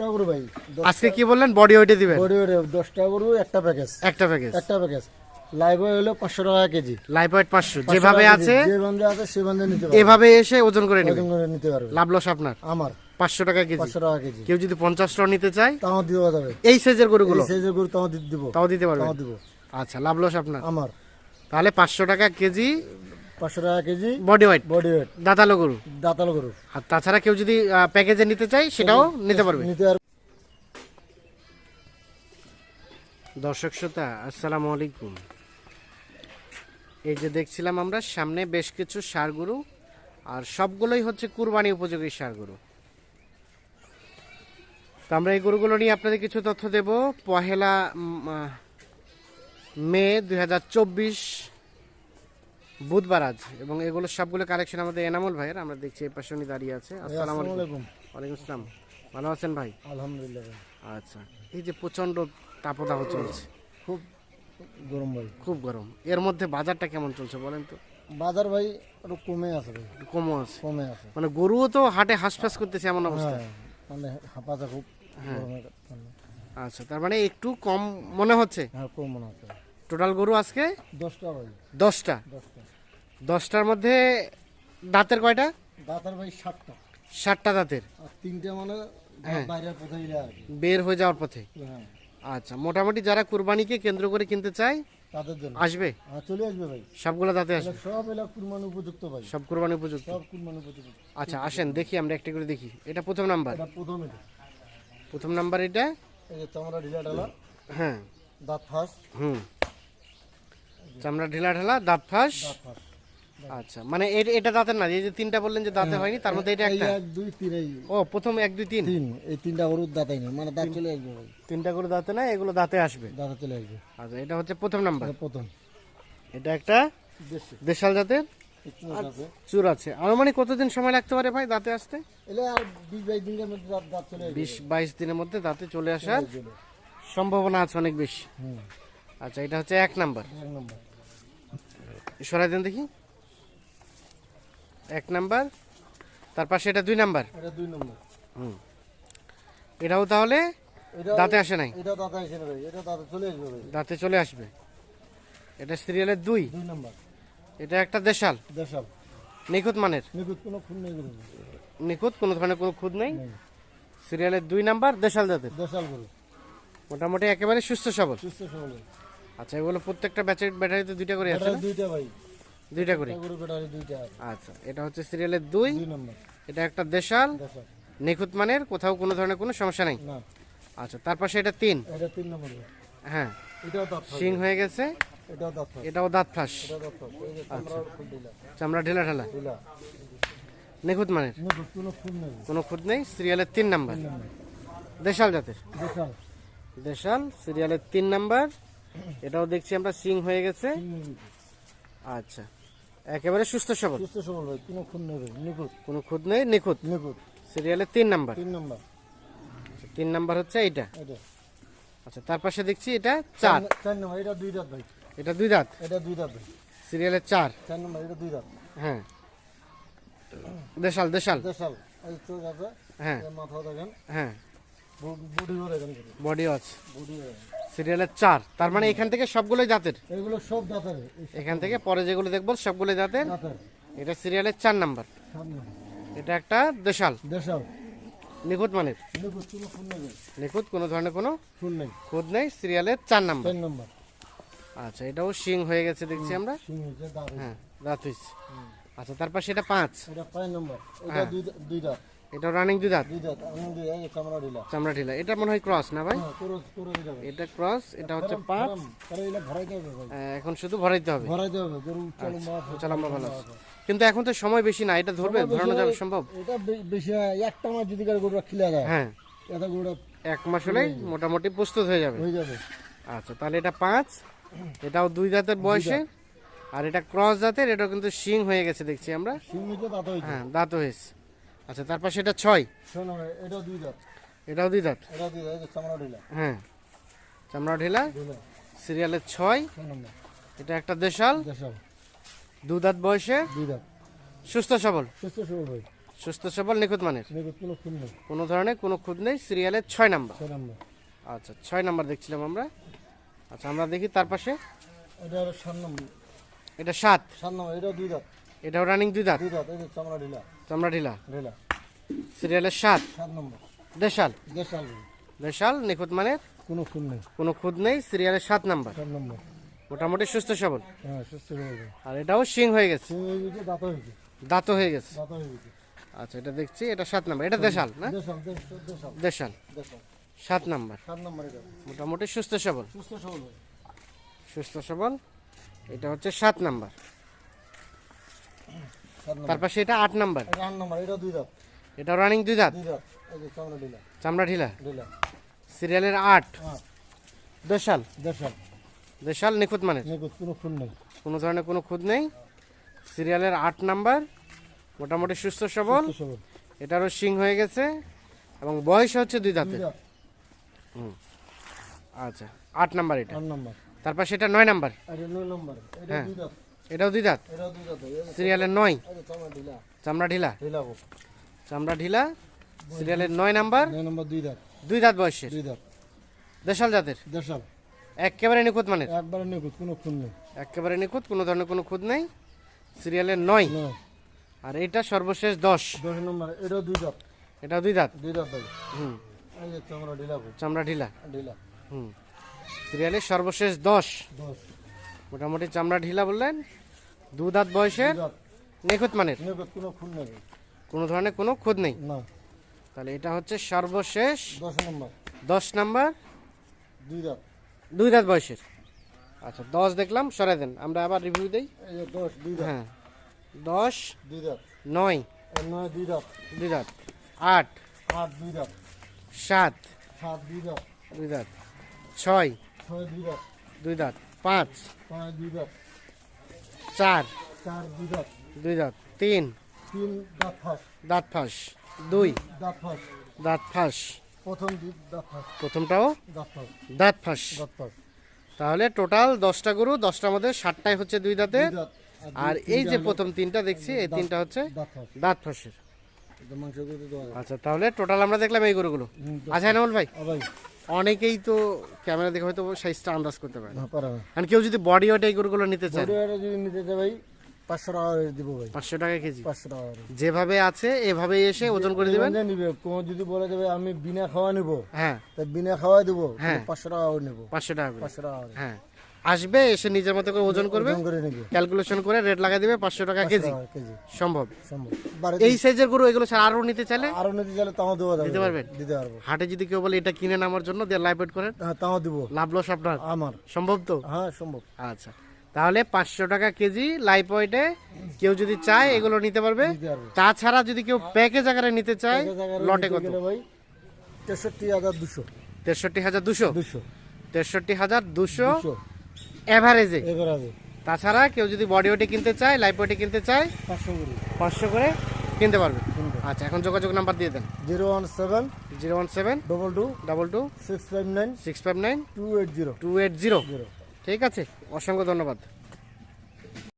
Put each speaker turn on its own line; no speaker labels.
দশটা গরু ভাই
আজকে কি বললেন? বডি ওয়েটে দিবেন।
বডি ওয়েটে দশটা গরু একটা প্যাকেজ
একটা প্যাকেজ
একটা প্যাকেজ লাইভ হলো পাঁচশো টাকা কেজি।
লাইফ ওয়েট পাঁচশো। যেভাবে আছে
যে বান্ধে আছে সে বান্ধে নিতে পারবে।
এভাবে এসে ওজন করে নেবেন
ওজন করে নিতে পারবে।
লাভ লস আপনার?
আমার।
পাঁচশো টাকা কেজি।
পাঁচশো টাকা কেজি।
কেউ যদি পঞ্চাশ টন নিতে চায়
তাও দেওয়া যাবে।
এই সাইজের গরুগুলো?
এই সাইজের গরু তাও দি- দিব।
তাও দিতে পারবেন
তাও দিব।
আচ্ছা লাভ লস আপনার?
আমার।
তাহলে পাঁচশো টাকা কেজি
পাঁচশো টাকা KG.
Body weight
body weight
দাঁতালো গরু?
দাতাল গরু।
আর তাছাড়া কেউ যদি প্যাকেজে নিতে চায় সেটাও নিতে পারবে।
নিতে পারবে
দর্শক শ্রোতা আসসালামু আলাইকুম। এই যে দেখছিলাম আমরা সামনে বেশ কিছু সার গরু আর সবগুলোই হচ্ছে কুরবানি উপযোগী সার গরু। তো আমরা এই গরুগুলো নিয়ে আপনাদের কিছু তথ্য দেব। পহেলা মে দু হাজার চব্বিশ বুধবার আজ এবং এগুলো সবগুলো কালেকশন আমাদের এনামুল ভাইয়ের আমরা দেখছি এই পাশে উনি দাঁড়িয়ে আছে। আসসালামু আলাইকুম। ওয়ালাইকুম আসসালাম। ভালো আছেন ভাই?
আলহামদুলিল্লাহ
আচ্ছা এই যে প্রচণ্ড তাপদাহ চলছে।
খুব গরম ভাই।
খুব গরম। এর মধ্যে বাজারটা কেমন চলছে বলেন তো?
বাজার ভাই একটু কমে আছে ভাই।
একটু কমও আছে।
কমে আছে।
মানে গরুও তো হাটে হাঁসফাঁস করতেছে এমন অবস্থা।
হ্যাঁ মানে হাঁপাচা খুব গরমের
আচ্ছা তার মানে একটু কম মনে হচ্ছে?
হ্যাঁ কম মনে আছে
টোটাল গরু আজকে?
দশটা ভাই।
দশটা?
দশটা।
দশটার মধ্যে দাঁতের কয়টা?
দাঁতের ভাই ষাটটা
ষাটটা দাঁতের।
তিনটা মানে
হ্যাঁ। বের হয়ে যাওয়ার পথে?
হ্যাঁ।
আচ্ছা মোটামুটি যারা কুরবানিকে কেন্দ্র করে কিনতে চায়
তাদের জন্য।
আসবে?
হ্যাঁ চলে আসবে ভাই।
সবগুলো দাঁতে আসবে?
সব এলা কুরবানি উপযুক্ত ভাই।
সব কুরবানি উপযুক্ত?
সব কুরবানি উপযুক্ত।
আচ্ছা আসেন দেখি আমরা একটা করে দেখি। এটা প্রথম নাম্বার?
এটা প্রথম এটা।
প্রথম নাম্বার এটা?
এই যে চামড়া ঢিলা ঢালা।
হ্যাঁ।
দাঁত ফাঁস।
হুম। চামড়া ঢিলা ঢালা দাঁত ফাঁস? আচ্ছা মানে এটা দাঁতের না এই যে তিনটা বললেন যে দাঁতে হয়নি তার মধ্যে এটা একটা?
দুই তিন
ও প্রথম এক দুই তিন?
তিন এই তিনটা গরুর দাঁতে নেই মানে দাঁত চলে আসবে
তিনটা করে দাঁতে না এগুলো দাঁতে আসবে।
দাঁতা চলে আসবে।
আচ্ছা এটা হচ্ছে প্রথম নাম্বার।
প্রথম।
এটা একটা দেশাল জাতের? চুর আছে। আনুমানিক কতদিন সময় লাগতে পারে ভাই দাঁতে আসতে?
বিশ বাইশ দিনের মধ্যে দাঁতে চলে
আসার সম্ভাবনা আছে অনেক বেশি। আচ্ছা এটা হচ্ছে এক নাম্বার।
এক নম্বর।
সরাই দেন দেখি। এক নাম্বার তার পাশে এটা দুই নাম্বার।
এটা দুই নম্বর।
হুম। এটাও তাহলে দাঁতে আসে নাই?
এটা দাঁতা আসে না ভাই এটা দাঁতে চলে আসবে ভাই।
দাঁতে চলে আসবে। এটা সিরিয়ালের দুই।
দুই নম্বর।
এটা একটা দেশাল।
দেশাল।
নিখুঁত মানের।
নিখুঁত কোনো খুন নেই গরু
নিখুঁত কোনো ধরনের কোনো খুদ নেই।
নেই।
সিরিয়ালের দুই নাম্বার দেশাল জাতের
দেশাল গরু
মোটামুটি একেবারে সুস্থ সবল।
সুস্থ সবল।
আচ্ছা এগুলো প্রত্যেকটা ব্যাটারি ব্যাটারিতে দুইটা করে আছে
দুইটা ভাই।
দুইটা করে?
ব্যাটারি দুইটা আছে।
আচ্ছা এটা হচ্ছে সিরিয়ালের দুই।
দুই নম্বর
এটা একটা দেশাল
দেশাল।
নিখুঁত মানের কোথাও কোনো ধরনের কোনো সমস্যা নেই?
না।
আচ্ছা তার পাশে এটা তিন।
এটা তিন নম্বর
হ্যাঁ।
এটাও দাঁত ফাঁস।
শিং হয়ে গেছে।
এটাও দাঁত ফাঁস।
এটাও দাঁত ফাঁস।
এটা দাঁত ফাঁস। এই চামড়া ঢিলা।
ঢেলা নিখুঁত মানের?
কোনো খুন নেই।
কোনো খুদ নেই? সিরিয়ালের তিন নাম্বার দেশাল জাতের?
দেশাল।
দেশাল সিরিয়ালের তিন নাম্বার এটাও দেখছি আমরা সিং হয়ে গেছে। আচ্ছা একেবারে সুস্থ সবল।
সুস্থ সবল ভাই কোনো খুন নেই নিখুঁত।
কোনো খুদ নেই নিখুঁত।
নিখুঁত।
সিরিয়ালের তিন নাম্বার।
তিন নম্বর।
তিন নাম্বার হচ্ছে এইটা। আচ্ছা তার পাশে দেখছি এটা চার।
চার নম্বর এটা দুই দাঁত ভাই।
এটা দুই দাঁত?
এটা দুই দাঁত ভাই।
সিরিয়ালের চার।
চার নম্বর এটা দুই দাঁত।
হ্যাঁ। দেশাল দেশাল।
দেশাল। এই চোখ আছে
হ্যাঁ।
মাথা দেখেন।
হ্যাঁ।
বুড়িও দেখেন
বডি আছে
বুড়িও
সিরিয়ালের চার। তার মানে এখান থেকে সবগুলোই দাঁতের
এগুলো সব দাঁতের
এখান থেকে পরে যেগুলো দেখব সবগুলোই দাঁতের এটা সিরিয়ালের চার নাম্বার। এটা একটা দেশাল।
দেশাল।
নিখুঁত মানের।
নিখুঁত কোনো
ধরনের কোনো
খুন নেই।
খুদ নেই সিরিয়ালের চার নাম্বার। আচ্ছা এটাও শিং হয়ে গেছে দেখছি আমরা। হ্যাঁ দাঁত হয়েছে। আচ্ছা তার পাশে এটা পাঁচ।
এটা পাঁচ নম্বর। এটা
হ্যাঁ।
দুই দুই দাঁত।
এটা রানিং দুই দাঁত
চামড়া ঢিলা।
চামড়া ঢিলা। এটা মনে হয় ক্রস না ভাই?
হ্যাঁ
এটা ক্রস এটা হচ্ছে পাঁচ
এটা ভাই।
এখন শুধু ভরাইতে হবে।
ভরাইতে হবে গরু চলো মাছ
চালাম্বা ভালো আছে। কিন্তু এখন তো সময় বেশি না এটা ধরবে ধরানো যাবে সম্ভব?
এটা বেশি একটা মাছ যদি খিলা যায়
হ্যাঁ।
এটা
এক মাস হলেই মোটামুটি প্রস্তুত হয়ে যাবে।
হয়ে যাবে।
আচ্ছা তাহলে এটা পাঁচ এটাও দুই দাঁতের বয়সে। আর এটা ক্রস জাতের এটাও কিন্তু শিং হয়ে গেছে দেখছি আমরা। হ্যাঁ দাঁত হয়েছে। আচ্ছা তার পাশে এটা ছয়।
শোনো এটা দুই দাঁত।
এটাও দুই দাঁত?
এটা দুই দাঁত চামড়া ঢিলা।
হ্যাঁ। চামড়া ঢিলা? সিরিয়ালের ছয়। এটা একটা দেশাল।
দেশাল।
দু দাঁত বয়সে?
দুই দাঁত।
সুস্থ সবল?
সুস্থ সবল ভাই
সুস্থ সবল নিখুঁত মানের?
নিখুঁত কোনো খুন নেই।
কোনো ধরনের কোনো খুঁত নেই। সিরিয়ালের ছয় নাম্বার। আচ্ছা ছয় নাম্বার দেখছিলাম আমরা। আচ্ছা আমরা দেখি তার পাশে।
এটা হলো সাত নম্বর।
এটা সাত।
সাত নম্বর এটা দুই দাঁত।
এটাও রানিং দুই দাঁত।
দুই দাঁত চামড়া ঢিলা।
চামড়া ঢিলা?
ঢিলা।
সিরিয়ালের সাত
সাত নম্বর।
দেশাল?
দেশাল।
দেশাল নিখুঁত মানের
কোনো খুন নেই।
কোনো খুঁত নেই সিরিয়ালের সাত নাম্বার।
সাত নম্বর।
মোটামুটি সুস্থ সবল।
হ্যাঁ সুস্থ গেছে
আর এটাও শিং হয়ে গেছে।
সিং হয়ে গেছে দাঁত
দাঁত হয়ে গেছে।
দাঁত হয়ে গেছে।
আচ্ছা এটা দেখছি এটা সাত নাম্বার। এটা দেশাল না?
দেশাল দেশাল।
দেশাল।
দেশাল।
সাত নাম্বার।
সাত নম্বর এটা।
মোটামুটি সুস্থ সবল।
সুস্থ সবল
সুস্থ সবল। এটা হচ্ছে সাত নম্বর। তার পাশে এটা আট নাম্বার।
আট নম্বর এটা দুই দাঁত।
এটা রানিং দুই দাঁত?
দুই দাঁত চামড়া ঢিলা।
চামড়া ঢিলা?
ঢিলা।
সিরিয়ালের আট?
হ্যাঁ।
দেশাল?
দেশাল।
দেশাল নিখুঁত মানের?
নিখুঁত কোনো খুন নেই।
কোনো ধরনের কোনো খুঁত নেই? সিরিয়ালের আট নাম্বার মোটামুটি সুস্থ সবল। এটারও শিং হয়ে গেছে এবং বয়স হচ্ছে দুই দাঁতে।
দাঁত
আচ্ছা আট নাম্বার এটা। তারপর সেটা নয় নাম্বার।
নয় নম্বর। এটা
হ্যাঁ। এটাও দুই দাঁত? সিরিয়ালের নয়?
চামড়া ঢিলা।
চামড়া ঢিলা? সিরিয়ালের নয় নাম্বার?
দুই দাঁত।
দুই দাঁত বয়সের?
দুই দাঁত।
দেশাল জাতের?
দেশাল।
একেবারে নিখুঁত মানে
একবারে নিখুঁত কোনো খুন নেই।
একেবারে নিখুঁত কোনো ধরনের কোনো খুঁত নেই? সিরিয়ালের নয়? আর এটা সর্বশেষ দশ?
দশ নম্বর এটাও দুই দাঁত।
এটা দুই দাঁত?
দুই দাঁত
হুম।
চামড়া ঢিলা
চামড়া ঢিলা?
ঢিলা।
হুম। সিরিয়ালের সর্বশেষ দশ?
দশ।
মোটামুটি চামড়া ঢিলা বললেন। দু দাঁত বয়সের নিখুঁত মানের
কোনো খুন নেই
কোনো ধরনের কোনো খুঁত নেই
না
তাহলে এটা হচ্ছে সর্বশেষ
দশ নম্বর
দশ নাম্বার
দুই দাঁত
দুই দাঁত বয়সের আচ্ছা দশ দেখলাম সরাই দেন আমরা আবার রিভিউ দিই
দশ দুই দাঁত
হ্যাঁ দশ
দুই দাঁত
নয়
নয় দুই দাঁত
দুই দাঁত আট
আট দুই দাঁত
সাত
সাত দুই দাঁত
দুই দাঁত ছয়
ছয় দুই দাঁত
দুই দাঁত পাঁচ
পাঁচ দুই দাঁত
চার।
চার দুই দাঁত।
দুই দাঁত। তিন।
তিন দাঁত ফাঁস।
দাঁত ফাঁস। দুই।
দাঁত ফাঁস।
দাঁত ফাঁস।
প্রথম দাঁত ফাঁস।
প্রথমটাও?
দাঁত ফাঁস।
দাঁত ফাঁস।
দাঁত ফাঁস।
তাহলে টোটাল দশটা গরু দশটার মধ্যে ষাটটাই হচ্ছে দুই
দাঁত।
আর এই যে প্রথম তিনটা দেখছি এই তিনটা হচ্ছে
দাঁত ফাঁস।
ফাঁসের। আচ্ছা তাহলে টোটাল আমরা দেখলাম এই গরুগুলো। আচ্ছা এনামুল ভাই। অনেকেই তো ক্যামেরা দেখে হয়তো সাইজটা আন্দাজ করতে পারে। আর কেউ যদি বডি ওয়েট এই গরুগুলো নিতে চায়।
বড়ি ওয়েট যদি নিতে চায় ভাই পাঁচশো টাকা দিব ভাই।
পাঁচশো টাকা কেজি?
পাঁচশো টাকা
যেভাবে আছে এভাবে এসে ওজন করে দিবেন?
নিবে কোন যদি বলে দেবে আমি বিনা খাওয়া নিব
হ্যাঁ।
তা বিনা খাওয়া দিব
হ্যাঁ।
পাঁচশো টাকা নিব।
পাঁচশো টাকা
পাঁচশো টাকা
হ্যাঁ। আসবে এসে নিজের মতো করে ওজন করবে
করে
ক্যালকুলেশন করে রেট লাগাই দিবে পাঁচশো টাকা কেজি। সম্ভব। এই সাইজের গরু এগুলো ছাড়া আরও নিতে চাইলে?
আরও নিতে চাইলে তাও দেওয়া যাবে।
দিতে পারবেন?
দিতে পারব।
হাটে যদি কেউ বলে এটা কিনে নামার জন্য দিয়ে লাইভ ওয়েট করেন
হ্যাঁ তাও দিব।
লাভ লস আপনার।
আমার।
সম্ভব তো?
হ্যাঁ সম্ভব।
আচ্ছা। তাহলে পাঁচশো টাকা কেজি লাইভ ওয়েটে কেউ যদি চায় এগুলো নিতে পারবে। তাছাড়া যদি কেউ প্যাকেজ আকারে নিতে চায় লটে কত?
ভাই তেষট্টি হাজার দুশো।
তেষট্টি হাজার দুশো?
দুশো।
তেষট্টি হাজার দুশো।
দুশো
এভারেজে তাছাড়া কেউ যদি বডি ওয়েটে কিনতে চায় লাইফ ওয়েটে কিনতে চায়
পাঁচশো করে।
পাঁচশো করে কিনতে পারবে। আচ্ছা এখন যোগাযোগ নাম্বার দিয়ে দেন।
Zero one seven
zero one seven
double two
double two
six five nine
six five nine
two eight zero.
Two eight
zero.
ঠিক আছে অসংখ্য ধন্যবাদ।